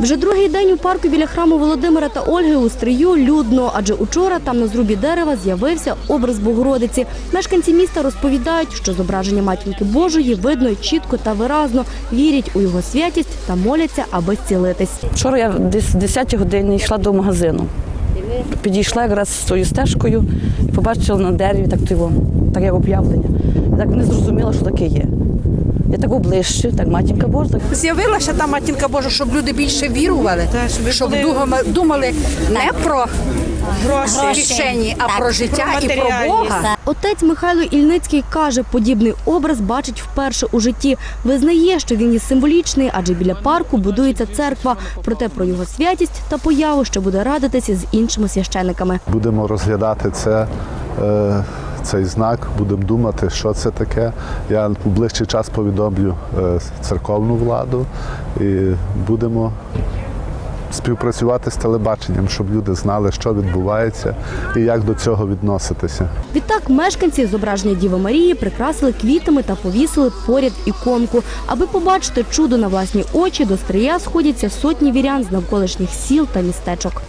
Вже другий день у парку біля храму Володимира та Ольги у Стрию людно, адже учора там на зрубі дерева з'явився образ Богородиці. Мешканці міста розповідають, що зображення матінки Божої видно чітко та виразно, вірять у його святість та моляться, аби зцілитись. Вчора я десь в 10 годині йшла до магазину. Підійшла якраз з цією стежкою і побачила на дереві так тиво, так як об'явлення. Я так не зрозуміла, що таке є. Я так ближче, так матінка Божа. З'явилася та матінка Божа, щоб люди більше вірували, щоб думали не про гроші в кишені, а про життя і про Бога. Отець Михайло Ільницький каже, подібний образ бачить вперше у житті. Визнає, що він є символічний, адже біля парку будується церква. Проте про його святість та появу ще буде радитися з іншими священиками. Будемо розглядати це, е, цей знак, будемо думати, що це таке. Я у ближчий час повідомлю е, церковну владу і будемо співпрацювати з телебаченням, щоб люди знали, що відбувається і як до цього відноситися. Відтак мешканці зображення Діви Марії прикрасили квітами та повісили поряд іконку. Аби побачити чудо на власні очі, до стрия сходяться сотні вірян з навколишніх сіл та містечок.